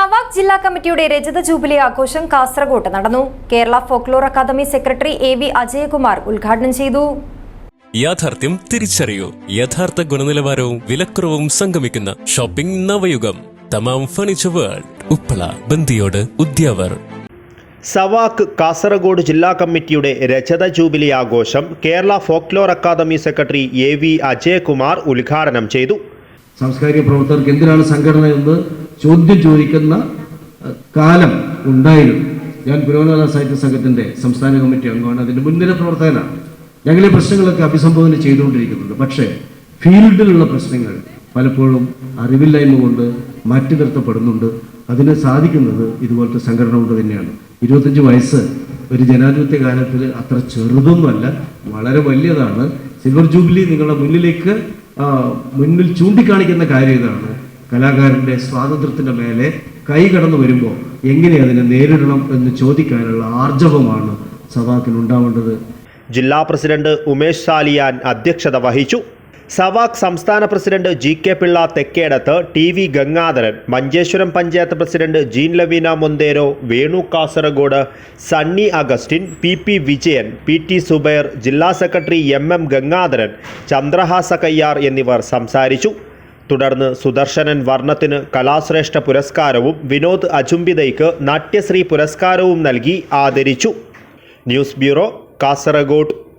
സവാക് ജില്ലാ കമ്മിറ്റിയുടെ രജത ജൂബിലി ആഘോഷം കാസർഗോട്ട് നടന്നു. Kerala folklore academy secretary A V Ajayakumar ഉദ്ഘാടനം ചെയ്തു. യാഥാർത്ഥ്യം തിരിച്ചറിയൂ. യഥാർത്ഥ ഗുണനിലവാരവും വിലക്കുറവും സംഗമിക്കുന്ന shopping Navayugam. Thamam furniture world. Uppala Bandiyod Udyavar. സവാക്ക് Kasaragod ജില്ലാ കമ്മിറ്റിയുടെ രജത ജൂബിലി ആഘോഷം Kerala folklore academy secretary A V Ajayakumar ഉദ്ഘാടനം ചെയ്തു. സാംസ്കാരിക പ്രവർത്തകർക്ക് എന്തിനാണ് സംഘടന എന്ന് ചോദ്യം ചോദിക്കുന്ന കാലം ഉണ്ടായിരുന്നു. ഞാൻ പുരോഗമന സാഹിത്യ സംഘത്തിന്റെ സംസ്ഥാന കമ്മിറ്റി അംഗമാണ്. അതിന്റെ മുൻനിര പ്രവർത്തകനാണ്. ഞങ്ങൾ ഈ പ്രശ്നങ്ങളൊക്കെ അഭിസംബോധന ചെയ്തുകൊണ്ടിരിക്കുന്നുണ്ട്. പക്ഷേ ഫീൽഡിലുള്ള പ്രശ്നങ്ങൾ പലപ്പോഴും അറിവില്ലായ്മ കൊണ്ട് മാറ്റി നിർത്തപ്പെടുന്നുണ്ട്. അതിന് സാധിക്കുന്നത് ഇതുപോലത്തെ സംഘടന കൊണ്ട് തന്നെയാണ്. ഇരുപത്തഞ്ച് വയസ്സ് ഒരു ജനാധിപത്യ കാലത്തിൽ അത്ര ചെറുതൊന്നുമല്ല വളരെ വലിയതാണ്. സിൽവർ ജൂബിലി നിങ്ങളുടെ മുന്നിലേക്ക് മുന്നിൽ ചൂണ്ടിക്കാണിക്കുന്ന കാര്യം ഇതാണ്. കലാകാരന്റെ സ്വാതന്ത്ര്യത്തിന്റെ മേലെ കൈ കടന്നു വരുമ്പോൾ എങ്ങനെ അതിനെ നേരിടണം എന്ന് ചോദിക്കാനുള്ള ആർജവമാണ് സവാക്കിന് ഉണ്ടാവേണ്ടത്. ജില്ലാ പ്രസിഡന്റ് ഉമേഷ് സാലിയാൻ അധ്യക്ഷത വഹിച്ചു. സവാക് സംസ്ഥാന president G K Pillai Thekkedath T V Gangadharan Manjeshwaram panchayat president Jean Laveena Monteiro Venu Kasaragod Sunny Augustine P P Vijayan P T Subair ജില്ലാ secretary M M Gangadharan Chandrahasa Kayyar എന്നിവർ സംസാരിച്ചു. തുടർന്ന് സുദർശനൻ വർണത്തിന് കലാശ്രേഷ്ഠ പുരസ്കാരവും വിനോദ് അജുംബിതയ്ക്ക് നാട്യശ്രീ പുരസ്കാരവും നൽകി ആദരിച്ചു. News bureau Kasaragod.